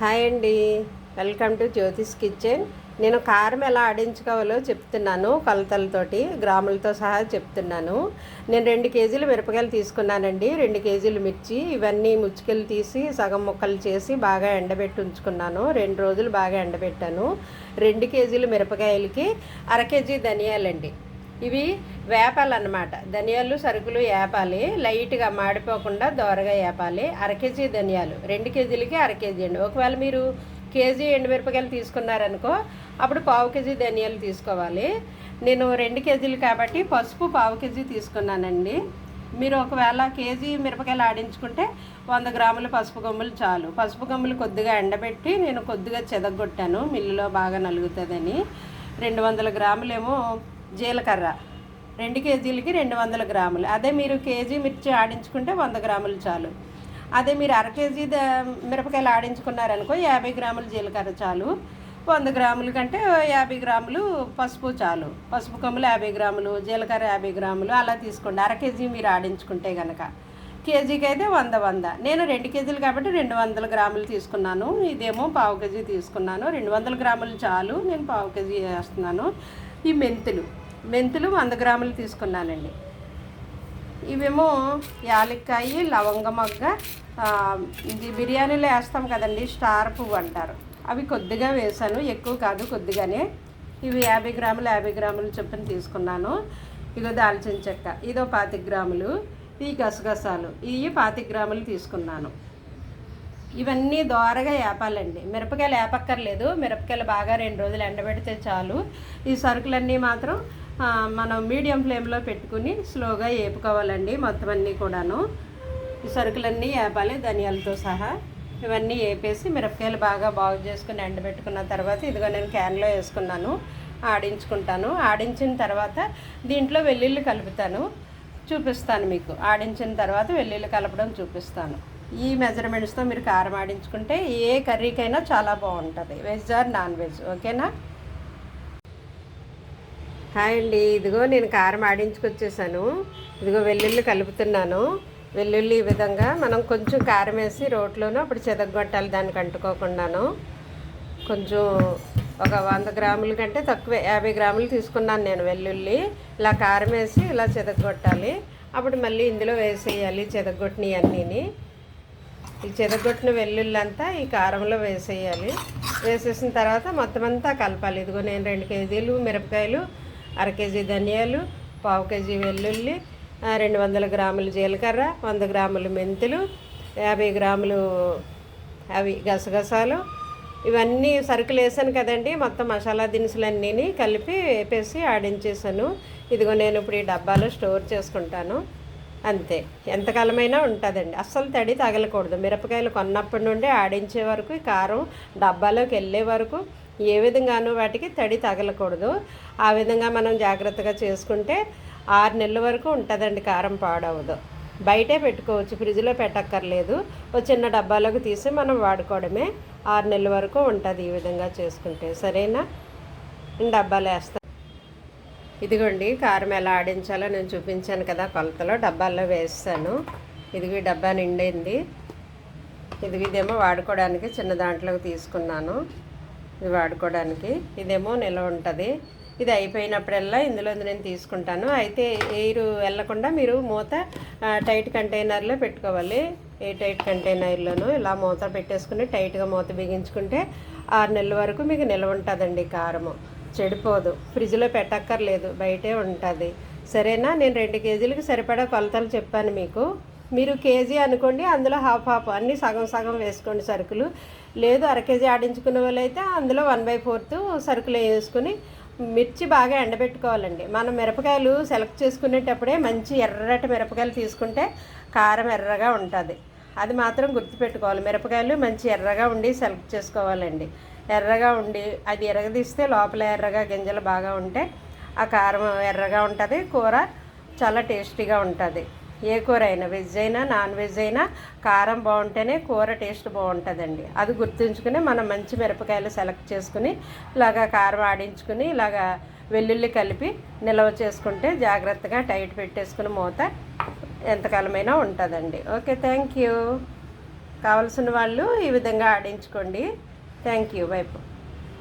Hi అండి. Welcome to Jyothish kitchen. నేను కారం ఎలా ఆడించుకోవాలో చెప్తున్నాను కొలతలతోటి గ్రాములతో సహా చెప్తున్నాను. నేను రెండు కేజీలు మిరపకాయలు తీసుకున్నానండి. రెండు కేజీలు మిర్చి ఇవన్నీ ముచ్చుకెళ్ళి తీసి సగం ముక్కలు చేసి బాగా ఎండబెట్టి ఉంచుకున్నాను. రెండు రోజులు బాగా ఎండబెట్టాను. రెండు కేజీలు మిరపకాయలకి అర కేజీ ధనియాలండి. ఇవి వేపాలన్నమాట. ధనియాలు సరుకులు వేపాలి లైట్గా మాడిపోకుండా దోరగా వేపాలి అర కేజీ ధనియాలు. రెండు కేజీలకి అర కేజీ అండి. ఒకవేళ మీరు కేజీ ఎండుమిరపకాయలు తీసుకున్నారనుకో అప్పుడు పావు కేజీ ధనియాలు తీసుకోవాలి. నేను రెండు కేజీలు కాబట్టి పసుపు పావు కేజీ తీసుకున్నానండి. మీరు ఒకవేళ కేజీ మిరపకాయలు ఆడించుకుంటే వంద గ్రాముల పసుపు గమ్ములు చాలు. పసుపు గమ్ములు కొద్దిగా ఎండబెట్టి నేను కొద్దిగా చెదగొట్టాను. మిల్లులో బాగా నలుగుతుందని. రెండు వందల గ్రాములేమో జీలకర్ర. రెండు కేజీలకి రెండు వందల గ్రాములు. అదే మీరు కేజీ మిర్చి ఆడించుకుంటే వంద గ్రాములు చాలు. అదే మీరు అర కేజీ ద మిరపకాయలు ఆడించుకున్నారనుకో యాభై గ్రాములు జీలకర్ర చాలు. వంద గ్రాముల కంటే యాభై గ్రాములు పసుపు చాలు. పసుపు కొమ్ములు యాభై గ్రాములు జీలకర్ర యాభై గ్రాములు అలా తీసుకోండి. అర కేజీ మీరు ఆడించుకుంటే కనుక కేజీకి అయితే వంద వంద. నేను రెండు కేజీలు కాబట్టి రెండు వందల గ్రాములు తీసుకున్నాను. ఇదేమో పావు కేజీ తీసుకున్నాను. రెండు వందల గ్రాములు చాలు. నేను పావు కేజీ వేస్తున్నాను. ఈ మెంతులు. మెంతులు వంద గ్రాములు తీసుకున్నానండి. ఇవేమో యాలక్కాయ లవంగ మొగ్గ ఇది బిర్యానీలో వేస్తాం కదండి స్టార్ పువ్వు అంటారు. అవి కొద్దిగా వేసాను ఎక్కువ కాదు కొద్దిగానే. ఇవి యాభై గ్రాములు యాభై గ్రాములు చొప్పున తీసుకున్నాను. ఇగో దాల్చిన చెక్క ఇదో పాతి గ్రాములు ఈ గసగసాలు ఇవి పాతిక గ్రాములు తీసుకున్నాను. ఇవన్నీ దోరగా వేపాలండి మిరపకాయలు వేపక్కర్లేదు మిరపకాయలు బాగా రెండు రోజులు ఎండబెడితే చాలు. ఈ సరుకులన్నీ మాత్రం మనం మీడియం ఫ్లేమ్లో పెట్టుకుని స్లోగా వేపుకోవాలండి మొత్తం అన్నీ కూడాను. సరుకులన్నీ వేపాలి ధనియాలతో సహా. ఇవన్నీ వేపేసి మిరపకాయలు బాగా బాగు చేసుకుని ఎండబెట్టుకున్న తర్వాత ఇదిగో నేను క్యాన్లో వేసుకున్నాను ఆడించుకుంటాను. ఆడించిన తర్వాత దీంట్లో వెల్లుల్లి కలుపుతాను చూపిస్తాను మీకు. ఆడించిన తర్వాత వెల్లుల్లి కలపడం చూపిస్తాను. ఈ మెజర్మెంట్స్తో మీరు కారం ఆడించుకుంటే ఏ కర్రీకైనా చాలా బాగుంటుంది. వెజ్ ఆర్ నాన్ వెజ్ ఓకేనా? హాయ్ అండి. ఇదిగో నేను కారం ఆడించుకొచ్చేసాను. ఇదిగో వెల్లుల్లి కలుపుతున్నాను. వెల్లుల్లి ఈ విధంగా మనం కొంచెం కారం వేసి రోట్లోనూ అప్పుడు చెదగొట్టాలి దానికి అంటుకోకుండాను కొంచెం ఒక వంద గ్రాముల కంటే తక్కువ యాభై గ్రాములు తీసుకున్నాను నేను వెల్లుల్లి. ఇలా కారం వేసి ఇలా చెదగొట్టాలి అప్పుడు మళ్ళీ ఇందులో వేసేయాలి చెదగొట్టినవి అన్నీని. ఈ చెదగొట్టిన వెల్లుల్లి అంతా ఈ కారంలో వేసేయాలి. వేసేసిన తర్వాత మొత్తం అంతా కలపాలి. ఇదిగో నేను రెండు కేజీలు మిరపకాయలు అర కేజీ ధనియాలు పావు కేజీ వెల్లుల్లి రెండు వందల గ్రాములు జీలకర్ర వంద గ్రాములు మెంతులు యాభై గ్రాములు అవి గసగసాలు. ఇవన్నీ సరుకులు వేసాను కదండి మొత్తం మసాలా దినుసులన్నీ కలిపి వేపేసి ఆడించేసాను ఇదిగో నేను ఇప్పుడు ఈ డబ్బాలో స్టోర్ చేసుకుంటాను. అంతే. ఎంతకాలమైనా ఉంటుందండి. అస్సలు తడి తగలకూడదు. మిరపకాయలు కొన్నప్పటి నుండి ఆడించే వరకు కారం డబ్బాలోకి వెళ్ళే వరకు ఏ విధంగానూ వాటికి తడి తగలకూడదు. ఆ విధంగా మనం జాగ్రత్తగా చేసుకుంటే ఆరు నెలల వరకు ఉంటుందండి కారం పాడవదు. బయటే పెట్టుకోవచ్చు ఫ్రిడ్జ్లో పెట్టక్కర్లేదు. ఓ చిన్న డబ్బాలోకి తీసి మనం వాడుకోవడమే. ఆరు నెలల వరకు ఉంటుంది ఈ విధంగా చేసుకుంటే. సరేనా? డబ్బాలు డబ్బాలో వేస్తాను ఇదిగోండి కారం ఎలా ఆడించాలో నేను చూపించాను కదా కొలతలో. డబ్బాల్లో వేస్తాను ఇదిగో డబ్బా నిండింది. ఇది ఇదేమో వాడుకోవడానికి చిన్న దాంట్లోకి తీసుకున్నాను. ఇది వాడుకోవడానికి. ఇదేమో నిల్వ ఉంటుంది. ఇది అయిపోయినప్పుడల్లా ఇందులో నేను తీసుకుంటాను. అయితే ఎయిర్ వెళ్ళకుండా మీరు మూత టైట్ కంటైనర్లో పెట్టుకోవాలి. ఏ టైట్ కంటైనర్లోనూ ఇలా మూత పెట్టేసుకుని టైట్గా మూత బిగించుకుంటే ఆరు నెలల వరకు మీకు నిల్వ ఉంటుందండి కారము. చెడిపోదు. ఫ్రిడ్జ్లో పెట్టక్కర్లేదు. బయటే ఉంటుంది. సరేనా? నేను రెండు కేజీలకు సరిపడా కొలతలు చెప్పాను మీకు. మీరు కేజీ అనుకోండి అందులో హాఫ్ హాఫ్. అన్నీ సగం సగం వేసుకోండి సరుకులు. లేదు అర కేజీ ఆడించుకునే వాళ్ళైతే అందులో వన్ బై ఫోర్త్ సరుకులు వేసుకుని మిర్చి బాగా ఎండబెట్టుకోవాలండి. మనం మిరపకాయలు సెలెక్ట్ చేసుకునేటప్పుడే మంచి ఎర్రటి మిరపకాయలు తీసుకుంటే కారం ఎర్రగా ఉంటుంది. అది మాత్రం గుర్తుపెట్టుకోవాలి. మిరపకాయలు మంచి ఎర్రగా ఉండి సెలెక్ట్ చేసుకోవాలండి. ఎర్రగా ఉండి అది ఎరగదీస్తే లోపల ఎర్రగా గింజలు బాగా ఉంటే ఆ కారం ఎర్రగా ఉంటుంది కూర చాలా టేస్టీగా ఉంటుంది. ఏ కూర అయినా వెజ్ అయినా నాన్ వెజ్ అయినా కారం బాగుంటేనే కూర టేస్ట్ బాగుంటుందండి. అది గుర్తుంచుకుని మనం మంచి మిరపకాయలు సెలెక్ట్ చేసుకుని ఇలాగా కారం ఆడించుకుని ఇలాగా వెల్లుల్లి కలిపి నిల్వ చేసుకుంటే జాగ్రత్తగా టైట్ పెట్టేసుకుని మూత ఎంతకాలమైనా ఉంటుందండి. ఓకే థ్యాంక్ యూ కావలసిన వాళ్ళు ఈ విధంగా ఆడించుకోండి. థ్యాంక్ యూ వైపు